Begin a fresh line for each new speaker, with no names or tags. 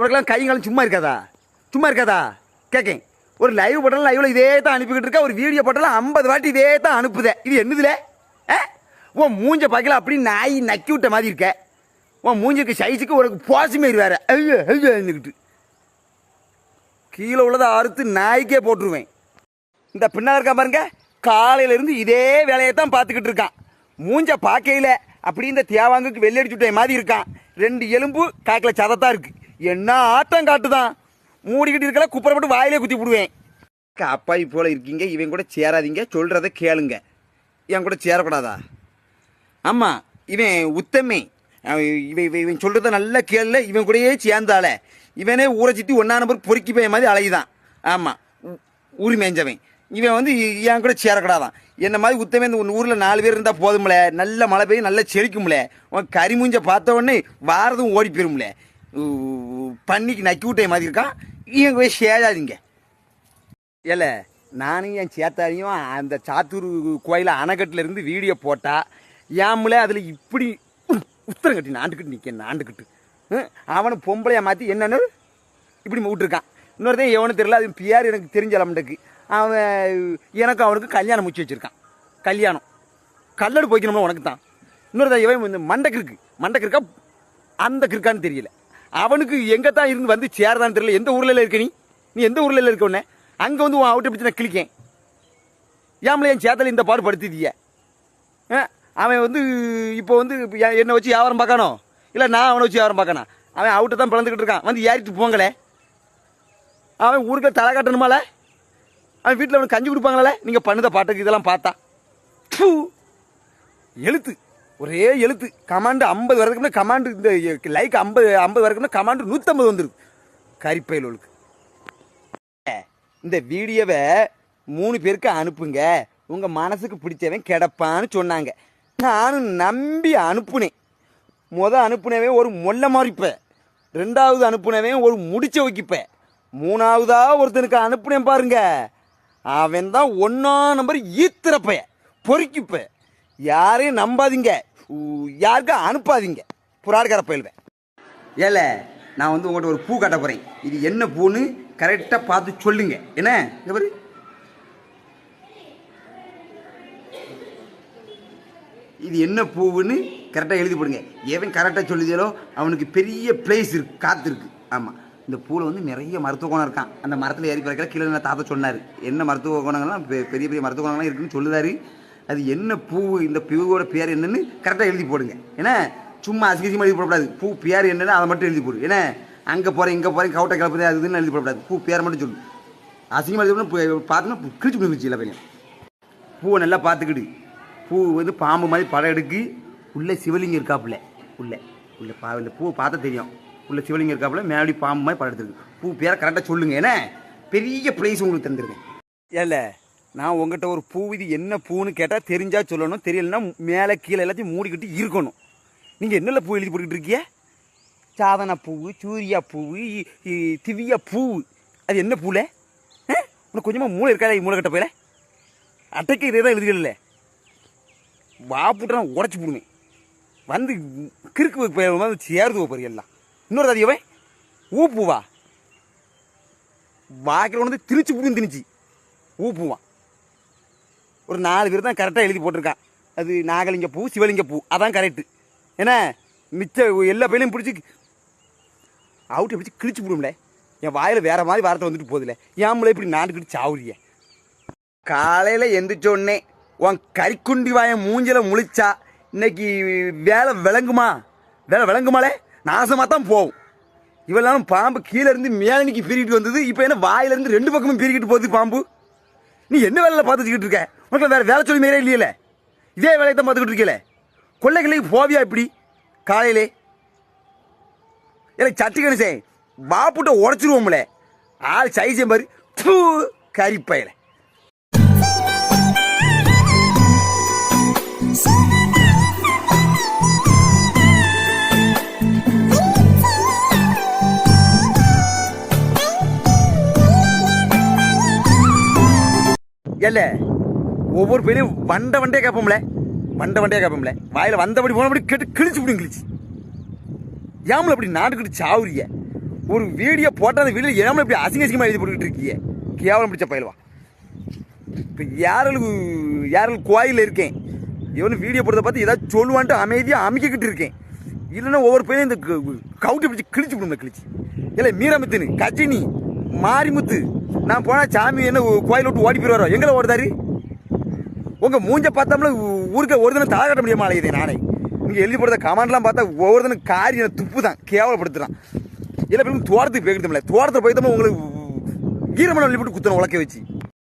உனக்கெல்லாம் கைங்களும் சும்மா இருக்காதா? சும்மா இருக்காதா? கேட்கேன் ஒரு லைவ் போட்டாலும் லைவில் இதே தான் அனுப்பிக்கிட்டு இருக்கா. ஒரு வீடியோ போட்டாலும் ஐம்பது வாட்டி இதே தான் அனுப்புதே. இது என்னதுல? ஆ? உன் மூஞ்ச பார்க்கல அப்படி நாய் நக்கி விட்ட மாதிரி இருக்க. உன் மூஞ்சிக்கு சைஸுக்கு உனக்கு போசுமாரி வேற. ஐயோ ஐயோ இருந்துக்கிட்டு கீழே உள்ளதை அறுத்து நாய்க்கே போட்டுருவேன். இந்த பின்னால் இருக்கா பாருங்க காலையிலேருந்து இதே வேலையை தான் பார்த்துக்கிட்டு இருக்கான். மூஞ்ச பார்க்கையில அப்படி இந்த தேவாங்குக்கு வெள்ளடிச்சுட்டே மாதிரி இருக்கான். ரெண்டு எலும்பு காக்கில் சதத்தான் இருக்குது என்ன ஆட்டம் காட்டுதான்? மூடிக்கிட்டு இருக்கல குப்பரை போட்டு வாயிலே குத்தி விடுவேன். அப்பாவி போல இருக்கீங்க இவன் கூட சேராதீங்க சொல்றத கேளுங்க. என் கூட சேரக்கூடாதா? ஆமாம் இவன் உத்தமே. அவன் இவன் இவன் இவன் சொல்கிறத நல்லா கேளு இவன் கூடயே சேர்ந்தால. இவனே ஊரை சுற்றி ஒன்றா நம்பர் பொறுக்கி போய மாதிரி அழகிதான் ஆமாம் ஊர் மேஞ்சவன் இவன் வந்து என் கூட சேரக்கூடாதான். என்ன மாதிரி உத்தமே இந்த உன் ஊரில் நாலு பேர் இருந்தால் போதும்ல. நல்ல மழை பெய்யும் நல்லா செழிக்கும்ல. உன் கரிமூஞ்ச பார்த்த உடனே வாரதும் ஓடி போயிரும்ல. பண்ணிக்கு நக்கி விட்டே மாதிரி இருக்கான் இவங்க போய் சேராதிங்க. ஏல நானும் என் சேத்தாரியும் அந்த சாத்தூர் கோயில் அணைக்கட்டில் இருந்து வீடியோ போட்டால் ஏம்ல அதில் இப்படி உத்தரம் கட்டி நாண்டுக்கிட்டு நிற்க நாண்டுக்கிட்டு. அவனை பொம்பளையை மாற்றி என்னன்னு இப்படி விட்டுருக்கான். இன்னொருத்தையும் எவனும் தெரியல அது பியார் எனக்கு தெரிஞ்ச லம்டக்கு அவன் எனக்கு அவனுக்கு கல்யாணம் முடிச்சு வச்சிருக்கான். கல்யாணம். கல்லடு போய்க்கணும்னா உனக்கு தான் இன்னொருத்தன் இவன் இந்த மண்டக்கு இருக்கு. இருக்கா? அந்த கிருக்கான்னு தெரியல. அவனுக்கு எங்கே தான் இருந்து வந்து சேரதான்னு தெரியல. எந்த ஊரில் இருக்க நீ? நீ எந்த ஊரில் இருக்க உடனே அங்கே வந்து உன் அவுட்டை பிடிச்சி நான் கிளிக்கேன் ஏமல என் சேத்தல இந்த பாடு படுத்திட்டிய? அவன் வந்து இப்போ வந்து என்னை வச்சு வியாபாரம் பார்க்கணும் இல்லை நான் அவனை வச்சு வியாபாரம் பார்க்கணும் அவன் அவுட்டை தான் பிறந்துக்கிட்டு இருக்கான். வந்து ஏறிட்டு போங்களே. அவன் ஊருக்கு தலை காட்டணுமால? அவன் வீட்டில் அவனுக்கு கஞ்சி கொடுப்பாங்களே நீங்கள் பண்ணுத பாட்டுக்கு இதெல்லாம் பார்த்தா. எழுத்து. ஒரே எழுத்து. கமாண்டு ஐம்பது வரதுக்கு கமாண்டு இந்த லைக் ஐம்பது ஐம்பது வரதுக்கு கமாண்டு நூற்றம்பது வந்துருக்கு கரிப்பயலுக்கு இந்த வீடியோவை மூணு பேருக்கு அனுப்புங்க. உங்கள் மனசுக்கு பிடிச்சவன் கிடப்பான்னு சொன்னாங்க. நானும் நம்பி அனுப்புனேன். முத அனுப்புனவன் ஒரு மொல்ல மாறிப்பேன். ரெண்டாவது அனுப்புனவன் ஒரு முடிச்ச வைக்கிப்பேன். மூணாவதாக ஒருத்தனுக்கு அனுப்புனேன் பாருங்க. அவன் தான் ஒன்றா நம்பர் ஈத்திரப்ப பொறிக்கிப்பேன். யாரையும் நம்பாதீங்க. யாருக்கும் அனுப்பாதீங்க. புறாடுக்கார போயிடுவேன். ஏல நான் வந்து உங்கள்கிட்ட ஒரு பூ காட்ட போகிறேன் இது என்ன பூன்னு கரெக்டாக பார்த்து சொல்லுங்க. என்ன? இங்க இது என்ன பூவுன்னு கரெக்டாக எழுதி போடுங்க. எவன் கரெக்டாக சொல்லுதோ அவனுக்கு பெரிய பிளேஸ் இருக்கு காற்று இருக்கு. ஆமாம் இந்த பூவில் வந்து நிறைய மருத்துவ குணம் இருக்கான். அந்த மரத்தில் ஏறி பிறக்கிற கீழே நான் தாத்தா சொன்னார். என்ன மருத்துவ குணங்கள்லாம்? பெ- பெரிய பெரிய மருத்துவ குணங்கள்லாம் இருக்குன்னு சொல்லுதாரு. அது என்ன பூ இந்த பூவோட பேர் என்னன்னு கரெக்டாக எழுதி போடுங்க. ஏன்னா சும்மா அசிங்கசியமாக எழுதி போடக்கூடாது. பூ பேர் என்னன்னு அதை மட்டும் எழுதி போடு. ஏன்னா அங்கே போகிறேன் இங்கே போகிறேன் கவுட்டை கிளப்புது அது இதுன்னு எழுதி போடக்கூடாது. பூ பேரை மட்டும் சொல்லு. அசிங்கமாக எழுதி பார்த்தோன்னா கிழிச்சு போய் இல்லை பையன். பூவை நல்லா பார்த்துக்கிடு. பூ வந்து பாம்பு மாதிரி படம் எடுக்கு. உள்ளே சிவலிங்கம் இருக்காப்புல. உள்ளே உள்ள பா இந்த பூவை பார்த்தா தெரியும். உள்ள சிவலிங்கம் இருக்காப்புல மேலே பாம்பு மாதிரி படம் எடுத்துருக்கு. பூ பேரை கரெக்டாக சொல்லுங்க. ஏன்னா பெரிய ப்ரைஸ் உங்களுக்கு தந்துருக்கேன் ஏல நான் உங்ககிட்ட ஒரு பூ இது என்ன பூன்னு கேட்டால் தெரிஞ்சால் சொல்லணும். தெரியலன்னா மேலே கீழே எல்லாத்தையும் மூடிக்கிட்டு இருக்கணும். நீங்கள் என்னெல்லாம் பூ எழுதி போட்டுக்கிட்டு இருக்கீங்க? சாதன பூவு சூரியா பூவு திவ்யா பூ. அது என்ன பூல? உனக்கு கொஞ்சமாக மூளை இருக்காது மூளை கட்ட போயில? அட்டைக்கு இதே தான் எழுதுகள்ல வாப்புட்டு உடச்சி போடுவேன் வந்து கிறுக்கு வந்து சேருது போய் எல்லாம். இன்னொரு அதிகவே பூவா? வாக்கில் கொண்டு வந்து திருச்சி புடியும் திணிச்சு ஊப்புவான் ஒரு நாலு பேர் தான் கரெக்டாக எழுதி போட்டிருக்கான். அது நாகலிங்க பூ சிவலிங்க பூ. அதான் கரெக்டு என்ன மிச்ச எல்லா பையிலையும் பிடிச்சி அவுட்டை பிடிச்சி கிழிச்சு போடும்ல. என் வாயில் வேற மாதிரி வார்த்தை வந்துட்டு போதில்ல ஏன் முளை இப்படி நாண்டுக்கிட்டு சாவுறிய. காலையில் எந்திரிச்சோடனே உன் கறிக்குண்டி வாய மூஞ்சில முழிச்சா இன்னைக்கு வேலை விளங்குமா? வேலை விளங்குமாலே? நாசமாக தான் போகும். இவெல்லாம் பாம்பு கீழே இருந்து மேலே நிக்கி வந்தது. இப்போ என்ன வாயிலேருந்து ரெண்டு பக்கமும் பீறிக்கிட்டு போகுது பாம்பு. நீ என்ன வேலையில் பார்த்துக்கிட்டு இருக்க? உனக்கு வேற வேலை சொல்லி மேலே இல்லையில? இதே வேலையை தான் பார்த்துக்கிட்டு இருக்கல கொள்ளைகளுக்கு போவியா இப்படி காலையிலே. எனக்கு சட்டி கணிசே பாப்புட்ட உடச்சிருவோம்ல. ஆள் சைஸே மாதிரி தூ இல்லை ஒவ்வொரு பேரையும் வண்ட வண்டே கேட்போம்ல வண்ட வண்டே கேட்போம்ல வாயில் வந்தபடி போனபடி கேட்டு கிழிச்சு விடும் கிழிச்சு. ஏமல அப்படி நாட்டுக்கிட்டு சாவுறிய ஒரு வீடியோ போட்டால் அந்த வீடியோ ஏமல இப்படி அசிங்க அசிங்கமாக எழுதி போட்டுக்கிட்டு இருக்கீங்க? கேவலம் பிடிச்ச பயில்வா. இப்போ யாருக்கு யாரல் கோயிலில் இருக்கேன். இவனு வீடியோ போடுறத பார்த்து ஏதாவது சொல்லுவான்ட்டு அமைதியாக அமைக்கிக்கிட்டு இருக்கேன். இல்லைன்னா ஒவ்வொரு பையனும் இந்த கவுட்டி பிடிச்சி கிழிச்சு விடுங்க கிழிச்சு. இல்லை மீரமுத்துன்னு கஜினி மாரிமுத்து. நான் போனால் சாமி என்ன கோயில் விட்டு ஓடி போயிடுவாரோ எங்களை ஓடுதாரு? உங்க மூஞ்ச பார்த்தாமல ஊருக்கு ஒரு தினம் தலை கட்ட முடியாமல் அலையுதே நானே. நீங்கள் எழுதி போடுற கமெண்ட்லாம் பார்த்தா ஒவ்வொரு தினம் காரி எனக்கு துப்பு தான் கேவலப்படுத்துறான். இல்லை பிள்ளைங்க தோட்டத்துக்கு போய்க்கிட்டோம்ல தோட்டத்தில் போய்த்தோம்னா உங்களுக்கு ஈரமணம் எழுதி போட்டு குத்தணும் உலக்க வச்சு.